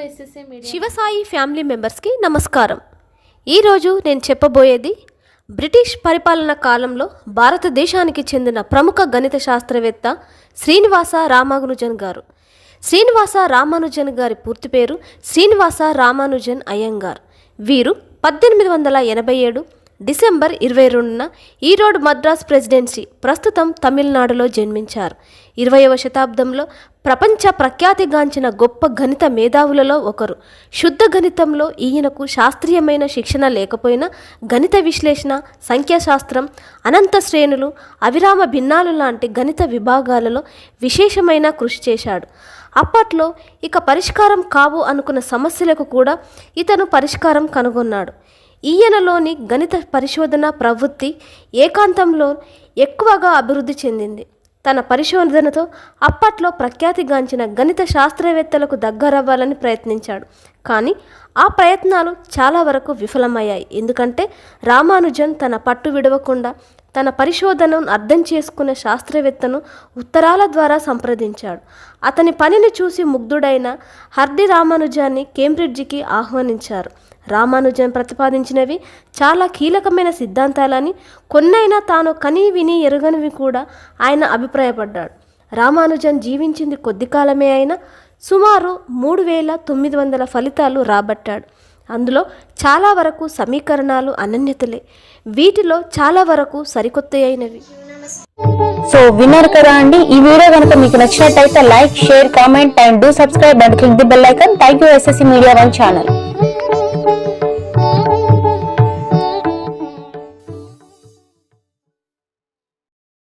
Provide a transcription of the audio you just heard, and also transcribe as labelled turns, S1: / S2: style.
S1: Shiva Sai
S2: Shivasai family మెంబర్స్కి నమస్కారం. ఈరోజు నేను చెప్పబోయేది బ్రిటిష్ పరిపాలన కాలంలో భారతదేశానికి చెందిన ప్రముఖ గణిత శాస్త్రవేత్త శ్రీనివాస రామానుజన్ గారు. శ్రీనివాస రామానుజన్ గారి పూర్తి పేరు శ్రీనివాస రామానుజన్ అయ్యంగార్. వీరు పద్దెనిమిది వందల ఎనభై ఏడు డిసెంబర్ ఇరవై రెండున ఈరోడ్ మద్రాస్ ప్రెసిడెన్సీ ప్రస్తుతం తమిళనాడులో జన్మించారు. ఇరవయవ శతాబ్దంలో ప్రపంచ ప్రఖ్యాతిగాంచిన గొప్ప గణిత మేధావులలో ఒకరు. శుద్ధ గణితంలో ఈయనకు శాస్త్రీయమైన శిక్షణ లేకపోయినా గణిత విశ్లేషణ సంఖ్యాశాస్త్రం అనంత శ్రేణులు అవిరామ భిన్నాలు లాంటి గణిత విభాగాలలో విశేషమైన కృషి చేశాడు. అప్పట్లో ఇక పరిష్కారం కావు అనుకున్న సమస్యలకు కూడా ఇతను పరిష్కారం కనుగొన్నాడు. ఈయనలోని గణిత పరిశోధన ప్రవృత్తి ఏకాంతంలో ఎక్కువగా అభివృద్ధి చెందింది. తన పరిశోధనతో అప్పట్లో ప్రఖ్యాతిగాంచిన గణిత శాస్త్రవేత్తలకు దగ్గరవ్వాలని ప్రయత్నించాడు. కానీ ఆ ప్రయత్నాలు చాలా వరకు విఫలమయ్యాయి. ఎందుకంటే రామానుజన్ తన పట్టు విడవకుండా తన పరిశోధనను అర్థం చేసుకునే శాస్త్రవేత్తను ఉత్తరాల ద్వారా సంప్రదించాడు. అతని పనిని చూసి ముగ్ధుడైన హర్ది రామానుజాన్ని కేంబ్రిడ్జికి ఆహ్వానించారు. రామానుజన్ ప్రతిపాదించినవి చాలా కీలకమైన సిద్ధాంతాలని కొన్నైనా తాను కని విని ఎరుగనివి కూడా ఆయన అభిప్రాయపడ్డాడు. రామానుజన్ జీవించింది కొద్ది కాలమే అయినా సుమారు మూడు వేల తొమ్మిది వందల ఫలితాలు రాబట్టాడు. అందులో చాలా వరకు సమీకరణాలు అనన్యతలే. వీటిలో చాలా వరకు సరికొత్త అయినవి
S3: సో విన్నారు కదా అండి? ఈ వీడియో కనుక మీకు నచ్చినట్టయితే like share comment and do subscribe and click the bell icon. Thank you SSC media one channel.